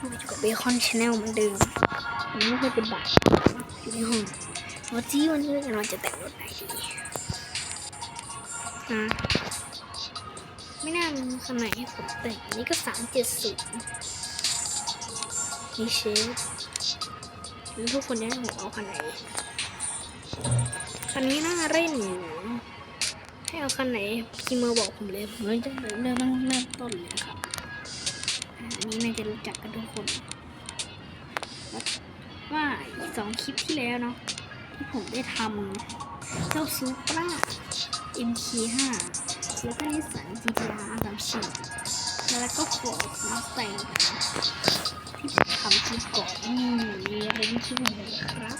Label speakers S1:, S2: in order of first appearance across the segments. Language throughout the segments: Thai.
S1: อยู่กับเบคอนชาแนลเหมือนเดิมวันนี้ก็จะบ่ายอยู่ในห้องวันที่วันนี้เราจะแต่งรถไหนดีฮะไม่น่ามีคันไหนให้ผมแต่งนนี้ก็สามเจ็ดศูนย์นี่เชฟแล้วทุกคนเนี่ยผมเอาคันไหนคันนี้น่าเล่นอยู่ให้เอาคันไหนพี่เมอร์บอกผมเลยผมจะเริ่มเริ่มต้นเลยครับ นนี้น่าจะรู้จักกันทุกคนว่าอีกสองคลิปที่แล้วเนาะที่ผมได้ทำเจ้าซูปรา MK5 แล้วก็นิสสัน GTR 34แล้วก็ฟอร์ดมาสแตงที่ผมทำคลิปก่อนนี่มีอะไรที่ชื่อเลยครับ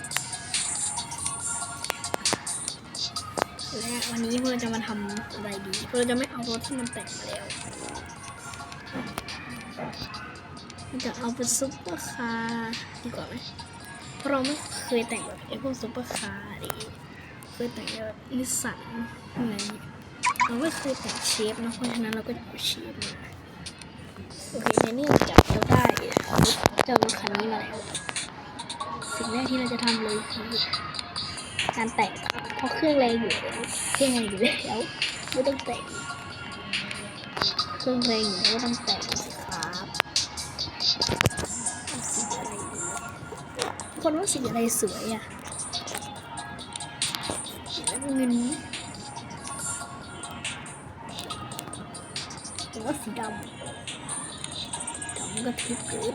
S1: และวันนี้เพื่อจะมาทำอะไรดี เพื่อจะไม่เอารถที่มันแต่งมาแล้ว จะเอาเป็นซุปเปอร์คาร์ดีกว่าไหมเพราะเราไม่เคยแต่งแบบไอ้พวกซุปเปอร์คาร์ดิเคยแต่งแบบนิสสันอะไรอย่างเงี้ยเราไม่เคยแต่งเชฟนะเพราะฉะนั้นเราก็จะเอาเชฟมาโอเคในนี่จากเราได้เจ้ารถคันนี้มาแล้วสิ่งแรกที่เราจะทำเลยคือการแต่งเพราะเครื่องแรงอยู่แล้วเครื่องแรงอยู่แล้วไม่ต้องแต่งเครื่องแรงอยู่แล้วไม่ต้องแต่ง คนว่าสีอะไรสวยอะสีเงินผมว่าสีดำดำก็ทึบเลย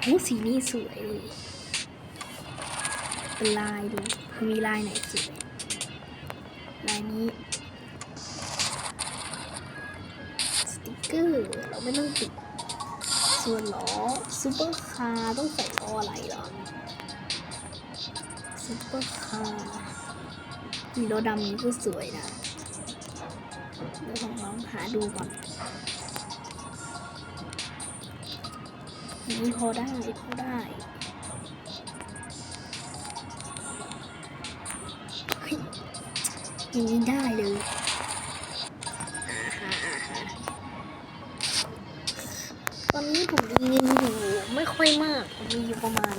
S1: โอ้สีนี้สวยเลยเป็นลายดูมีลายไหนสวยลายนี้สติกเกอร์เราไม่ต้องติด ส่วนล้อซูเปอร์คาร์ต้องใส่ล้ออะไรหรอซูเปอร์คาร์มีล้อดำนี้ก็สวยนะเดี๋ยวลองหาดูก่อนนี่พอได้พอได้เฮ้ยอย่างนี้ได้เลย ม่มาก ผมมีอยู่ประมาณ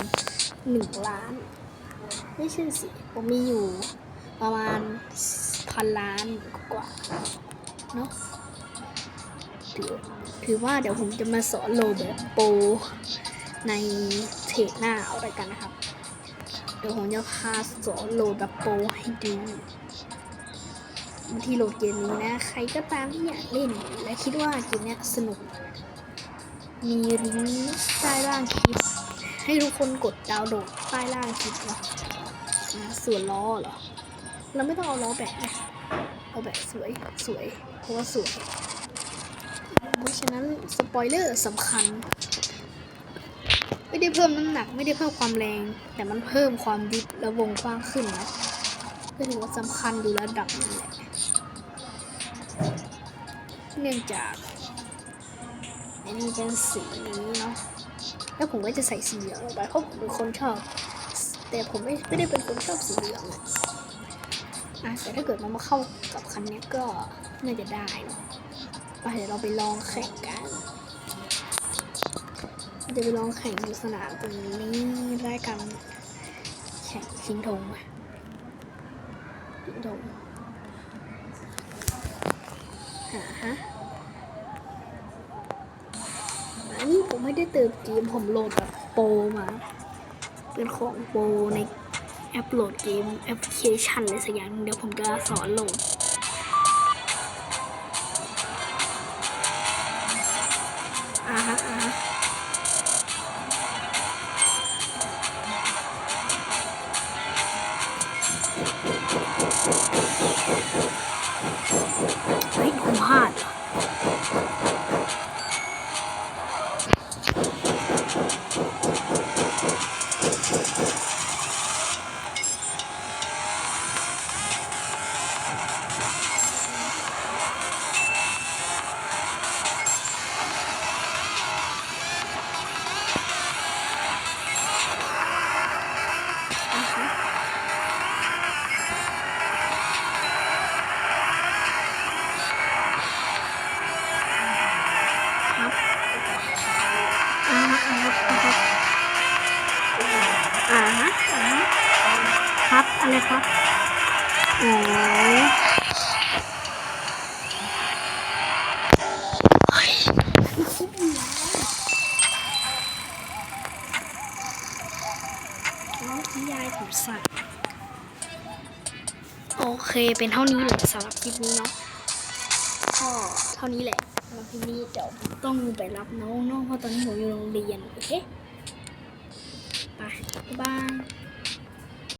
S1: หนึ่งล้าน ไม่ใช่สิ ผมมีอยู่ประมาณพันล้านกว่าเนาะถือถือว่าเดี๋ยวผมจะมาสอนโลแบบโปรในเทรดหน้าเอาไปกันนะครับ เดี๋ยวผมจะพาสอนโหลดแบบโปรให้ดูวิธีโหลดเกมนี้นะ ใครก็ตามที่อยากเล่น และคิดว่าเกมนี้สนุก มีลิงก์ใต้ล่างคลิป ให้ทุกคนกดดาวน์โหลดใต้ล่างคลิปนะส่วนล้อเหรอ เราไม่ต้องเอาล้อแบบนะเอาแบบสวยสวยเพราะว่าสวยเพราะฉะนั้นสปอยเลอร์สำคัญ ไม่ได้เพิ่มน้ำหนักไม่ได้เพิ่มความแรง แต่มันเพิ่มความดิบและวงกว้างขึ้นนะก็ถือว่าสำคัญอยู่ระดับนึงแหละเนื่องจาก อันนี้เป็นสีนี้เนาะ แล้วผมก็จะใส่สีเหลืองลงไปเพราะผมเป็นคนชอบ แต่ผมไม่ไม่ได้เป็นคนชอบสีเหลืองอะอะแต่ถ้าเกิดมันมาเข้ากับคันนี้ก็น่าจะได้เนาะไปเดี๋ยวเราไปลองแข่งกันเดี๋ยวไปลองแข่งอยู่สนามตรงนี้ได้ายกันแข่งชิงธงอะชิงธงหาฮะ ไม่ได้เติมเกมผมโหลดแบบโปรมา เป็นของโปรในแอปโหลดเกมแอปพลิเคชันอะไรสักอย่างเดี๋ยวผมจะสอนโหลด ครับ อะไรครับอ๋อเฮ้ยนี่คลิปอยู่แล้วน้องพี่ยายผมสั่งโอเค เป็นเท่านี้เลยสำหรับคลิปนี้เนาะก็เท่านี้แหละสำหรับคลิปนี้เดี๋ยวต้องไปรับน้องๆเพราะตอนนี้ผมอยู่โรงเรียน โอเค ไป บ๊ายบาย